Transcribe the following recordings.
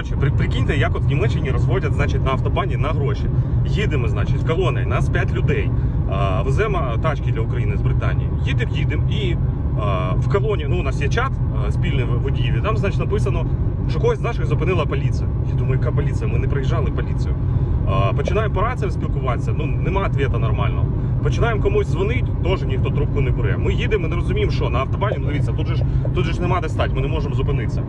Коротше, при, прикиньте, як от в Німеччині розводять значить, на автобані на гроші. Їдемо, значить, колоною, нас 5 людей. А, веземо тачки для України з Британії. Їдемо, їдемо і а, в колоні, ну у нас є чат а, спільний водіїв, і там, значить, написано, що когось з наших зупинила поліція. Я думаю, яка поліція? Ми не приїжджали поліцію. А, починаємо по раціям спілкуватися, ну нема відповіді нормального. Починаємо комусь дзвонити, теж ніхто трубку не бере. Ми їдемо, не розуміємо, що на автобані, ну дивіться, тут же ж тут же ж нема де стати, ми не можемо зупинитися.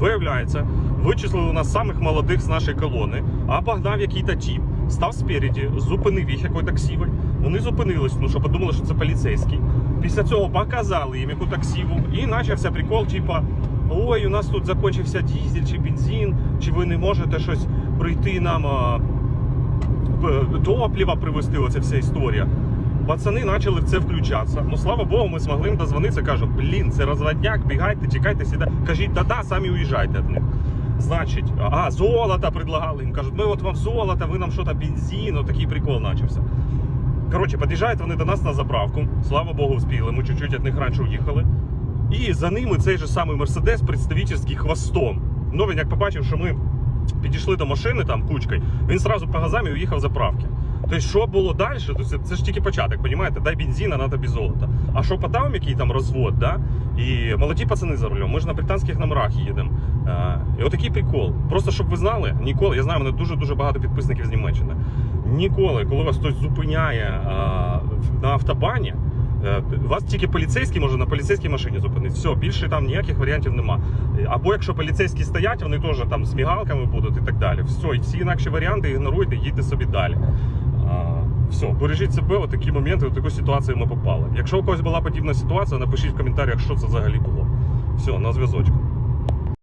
Виявляється, вичислили нас самих молодих з нашої колони, а погнав який-то тіп, став спереді, зупинив їх який таксівель. Вони зупинились, ну що подумали, що це поліцейський. Після цього показали їм яку таксіву, і почався прикол, типа. Ой, у нас тут закінчився дізель чи бензин, чи ви не можете щось прийти нам а, п- топлива привезти, оця вся історія. Пацани почали в це включатися. Ну слава Богу, ми змогли їм дозвонитися. Кажуть, блін, це розводняк, бігайте, чекайте, сіда. Кажіть, да-да, самі уїжджайте від них. Значить, а, золото предлагали їм. Кажуть, ми от вам золото, ви нам що то бензин, такий прикол почався. Коротше, під'їжджають вони до нас на заправку. Слава Богу, вспіли. Ми чуть-чуть від них раніше уїхали. І за ними цей же самий Мерседес представительський хвостом. Ну він як побачив, що ми підійшли до машини там кучкою, він сразу по газам і уїхав заправки. Тобто, що було далі, то це, ж тільки початок, розумієте? Дай бензина, на тобі золото. А що по там, який там розвод, да? І молоді пацани за рулем. Ми ж на британських номерах їдемо. Е, і отакий прикол. Просто щоб ви знали, ніколи, я знаю, мене дуже-дуже багато підписників з Німеччини. Ніколи, коли вас хтось зупиняє е, на автобані, Е, Вас тільки поліцейський може на поліцейській машині зупинити. Все, більше там ніяких варіантів нема. Або якщо поліцейські стоять, вони теж там з мігалками будуть і так далі. Все, і всі інакші варіанти ігноруйте, їдьте собі далі. Все, бережіть себе, в такі моменти, в таку ситуацію ми попали. Якщо у когось була подібна ситуація, напишіть в коментарях, що це взагалі було. Все, на зв'язочку.